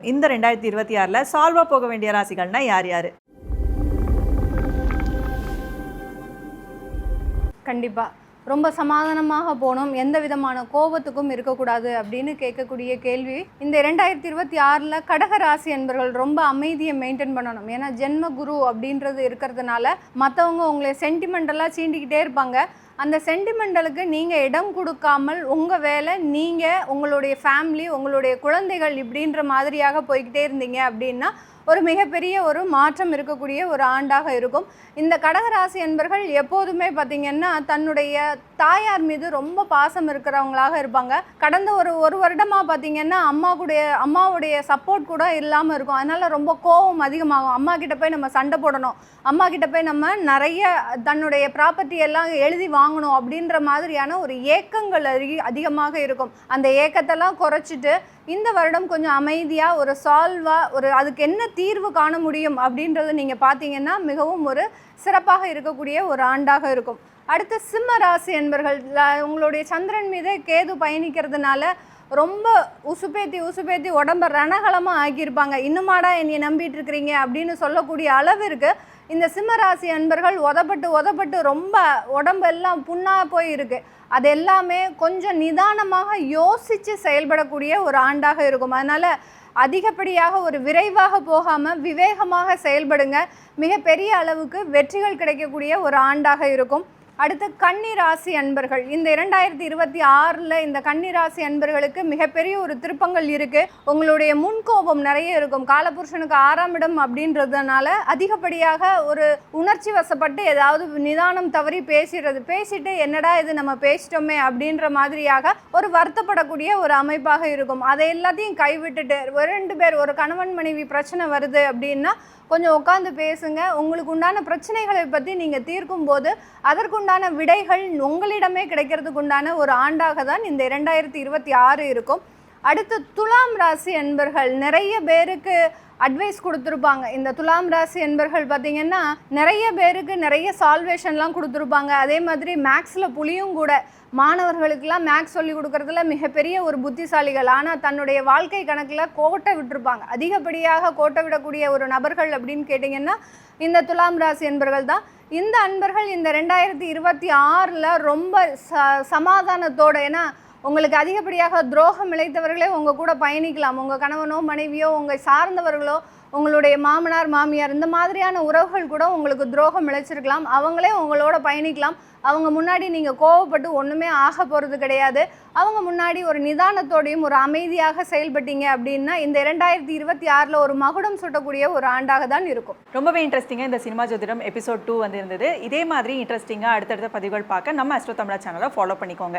இந்த ரெண்டாயிரத்தி இருபத்தி ஆறில் சால்வாக போக வேண்டிய ராசிகள்னா யார் யார்? கண்டிப்பாக ரொம்ப சமாதானமாக போகணும் எந்த விதமான கோபத்துக்கும் இருக்கக்கூடாது அப்படின்னு கேட்கக்கூடிய கேள்வி. இந்த ரெண்டாயிரத்தி இருபத்தி ஆறில் கடக ராசி என்பர்கள் ரொம்ப அமைதியை மெயின்டைன் பண்ணணும். ஏன்னா ஜென்ம குரு அப்படின்றது இருக்கிறதுனால மற்றவங்க உங்களை சென்டிமெண்டலாக சீண்டிக்கிட்டே இருப்பாங்க. அந்த சென்டிமெண்டலுக்கு நீங்கள் இடம் கொடுக்காமல் உங்கள் வேலை நீங்கள் உங்களுடைய ஃபேமிலி உங்களுடைய குழந்தைகள் இப்படின்ற மாதிரியாக போய்கிட்டே இருந்தீங்க அப்படின்னா ஒரு மிகப்பெரிய ஒரு மாற்றம் இருக்கக்கூடிய ஒரு ஆண்டாக இருக்கும். இந்த கடகராசி என்பர்கள் எப்போதுமே பார்த்திங்கன்னா தன்னுடைய தாயார் மீது ரொம்ப பாசம் இருக்கிறவங்களாக இருப்பாங்க. கடந்த ஒரு ஒரு வருடமாக பார்த்தீங்கன்னா அம்மாவுடைய அம்மாவுடைய சப்போர்ட் கூட இல்லாமல் இருக்கும். அதனால் ரொம்ப கோபம் அதிகமாகும். அம்மா கிட்ட போய் நம்ம சண்டை போடணும். அம்மா கிட்ட போய் நம்ம நிறைய தன்னுடைய ப்ராப்பர்ட்டி எல்லாம் எழுதி வாங்கணும் அப்படின்ற மாதிரியான ஒரு ஏக்கங்கள் அதிக அதிகமாக இருக்கும். அந்த ஏக்கத்தெல்லாம் குறைச்சிட்டு இந்த வருடம் கொஞ்சம் அமைதியாக ஒரு சால்வாக ஒரு அதுக்கு என்ன தீர்வு காண முடியும் அப்படின்றத நீங்கள் பார்த்தீங்கன்னா மிகவும் ஒரு சிறப்பாக இருக்கக்கூடிய ஒரு ஆண்டாக இருக்கும். அடுத்து சிம்ம ராசி என்பர்கள் உங்களுடைய சந்திரன் மீது கேது பயணிக்கிறதுனால ரொம்ப உசுப்பேத்தி உசுப்பேத்தி உடம்ப ரணகலமாக ஆக்கியிருப்பாங்க. இன்னுமாடா என்னை நம்பிட்டு இருக்கிறீங்க அப்படின்னு சொல்லக்கூடிய அளவிற்கு இந்த சிம்ம ராசி அன்பர்கள் உதப்பட்டு உதப்பட்டு ரொம்ப உடம்பெல்லாம் புண்ணாக போய் இருக்குது அது எல்லாமே கொஞ்சம் நிதானமாக யோசித்து செயல்படக்கூடிய ஒரு ஆண்டாக இருக்கும். அதனால் அதிகப்படியாக ஒரு விரைவாக போகாமல் விவேகமாக செயல்படுங்க. மிகப்பெரிய அளவுக்கு வெற்றிகள் கிடைக்கக்கூடிய ஒரு ஆண்டாக இருக்கும். அடுத்து கன்னி ராசி அன்பர்கள். இந்த இரண்டாயிரத்தி இருபத்தி ஆறில் இந்த கன்னி ராசி அன்பர்களுக்கு மிகப்பெரிய ஒரு திருப்பங்கள் இருக்குது உங்களுடைய முன்கோபம் நிறைய இருக்கும். காலபுருஷனுக்கு ஆறாம் இடம் அப்படின்றதுனால அதிகப்படியாக ஒரு உணர்ச்சி வசப்பட்டு ஏதாவது நிதானம் தவறி பேசிடுறது பேசிட்டு என்னடா இது நம்ம பேசிட்டோமே அப்படின்ற மாதிரியாக ஒரு வருத்தப்படக்கூடிய ஒரு அமைப்பாக இருக்கும். அதை எல்லாத்தையும் கைவிட்டுட்டு ஒரு ரெண்டு பேர் ஒரு கணவன் மனைவி பிரச்சனை வருது அப்படின்னா கொஞ்சம் உட்காந்து பேசுங்க. உங்களுக்கு உண்டான பிரச்சனைகளை பற்றி நீங்கள் தீர்க்கும் போது அதற்குண்டான விடைகள் உங்களிடமே கிடைக்கிறதுக்கு உண்டான ஒரு ஆண்டாக தான் இந்த இரண்டாயிரத்தி இருபத்தி ஆறு இருக்கும். அடுத்து துலாம் ராசி என்பர்கள் நிறைய பேருக்கு அட்வைஸ் கொடுத்துருப்பாங்க. இந்த துலாம் ராசி என்பர்கள் பார்த்திங்கன்னா நிறைய பேருக்கு நிறைய சால்வேஷன்லாம் கொடுத்துருப்பாங்க. அதே மாதிரி மேக்ஸில் புலியும் கூட. மாணவர்களுக்கெல்லாம் மேக்ஸ் சொல்லி கொடுக்கறதுல மிகப்பெரிய ஒரு புத்திசாலிகள். ஆனால் தன்னுடைய வாழ்க்கை கணக்கில் கோட்டை விட்டுருப்பாங்க. அதிகப்படியாக கோட்டை விடக்கூடிய ஒரு நபர்கள் அப்படின்னு கேட்டிங்கன்னா இந்த துலாம் ராசி என்பர்கள் தான். இந்த அன்பர்கள் இந்த ரெண்டாயிரத்தி இருபத்தி ஆறில் ரொம்ப ச சமாதானத்தோடு ஏன்னா உங்களுக்கு அதிகப்படியாக துரோகம் இழைத்தவர்களே உங்கள் கூட பயணிக்கலாம். உங்கள் கணவனோ மனைவியோ உங்கள் சார்ந்தவர்களோ உங்களுடைய மாமனார் மாமியார் இந்த மாதிரியான உறவுகள் கூட உங்களுக்கு துரோகம் இழைச்சிருக்கலாம். அவங்களே உங்களோட பயணிக்கலாம். அவங்க முன்னாடி நீங்கள் கோவப்பட்டு ஒன்றுமே ஆக போகிறது கிடையாது. அவங்க முன்னாடி ஒரு நிதானத்தோடையும் ஒரு அமைதியாக செயல்பட்டீங்க அப்படின்னா இந்த இரண்டாயிரத்தி இருபத்தி ஆறில் ஒரு மகுடம் சுட்டக்கூடிய ஒரு ஆண்டாக தான் இருக்கும். ரொம்பவே இன்ட்ரெஸ்டிங்காக இந்த சினிமா ஜோதிடம் எபிசோட் டூ வந்து இருந்தது இதே மாதிரி இன்ட்ரெஸ்டிங்காக அடுத்தடுத்த பதிவுகள் பார்க்க நம்ம அஸ்ட்ரோ தமிழா சேனலை ஃபாலோ பண்ணிக்கோங்க.